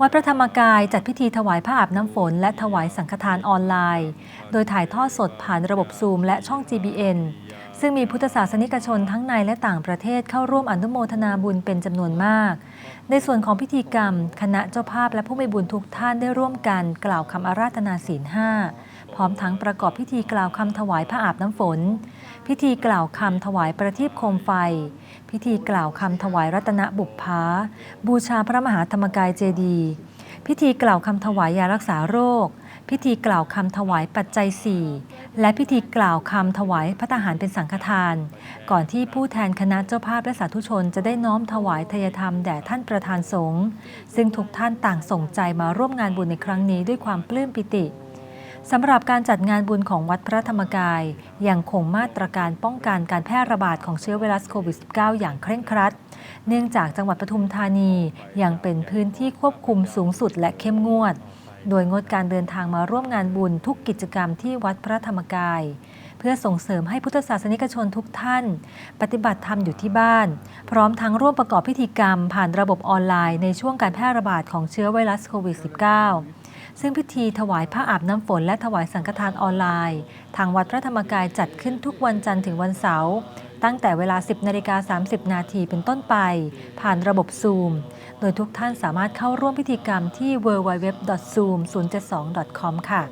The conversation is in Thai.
วัดพระธรรมกายจัดพิธีถวายผ้าอาบน้ำฝน และถวายสังฆทานออนไลน์ โดยถ่ายทอดสดผ่านระบบซูมและช่อง GBN ซึ่งมีพุทธศาสนิกชนทั้งในและต่างประเทศเข้าร่วมอนุโมทนาบุญเป็นจำนวนมาก ในส่วนของพิธีกรรม คณะเจ้าภาพและผู้มีบุญทุกท่านได้ร่วมกันกล่าวคำอาราธนาศีลห้าพร้อมทั้งประกอบพิธีกล่าวคำถวายผ้าอาบน้ำฝน พิธีกล่าวคำถวายประทีปโคมไฟ พิธีกล่าวคำถวายรัตนบุพภาบูชาพระมหาธรรมกายเจดีย์พิธีกล่าวคำถวายยารักษาโรค พิธีกล่าวคำถวายปัจจัยสี่และพิธีกล่าวคำถวายพระทหารเป็นสังฆทาน ก่อนที่ผู้แทนคณะเจ้าภาพและสาธุชนจะได้น้อมถวายทายธรรมแด่ท่านประธานสงฆ์ซึ่งทุกท่านต่างส่งใจมาร่วมงานบุญในครั้งนี้ด้วยความปลื้มปิติ สำหรับการจัดงานบุญของวัดพระธรรมกายยังคงมาตรการป้องกันการแพร่ระบาดของเชื้อไวรัสโควิด -19 อย่างเคร่งครัด เนื่องจากจังหวัดปทุมธานียังเป็นพื้นที่ควบคุมสูงสุดและเข้มงวด โดยงดการเดินทางมาร่วมงานบุญทุกกิจกรรมที่วัดพระธรรมกาย เพื่อส่งเสริมให้พุทธศาสนิกชนทุกท่าน ปฏิบัติธรรมอยู่ที่บ้าน พร้อมทั้งร่วมประกอบพิธีกรรมผ่านระบบออนไลน์ในช่วงการแพร่ระบาดของเชื้อไวรัสโควิด -19 ซึ่งพิธีถวายผ้าอาบน้ำฝนและถวายสังฆทานออนไลน์ ทางวัดพระธรรมกายจัดขึ้นทุกวันจันทร์ถึงวันเสาร์ตั้งแต่เวลา 10นาฬิกา30 นาทีเป็นต้นไป ผ่านระบบซูม โดยทุกท่านสามารถเข้าร่วมพิธีกรรมที่ www.zoom072.com ค่ะ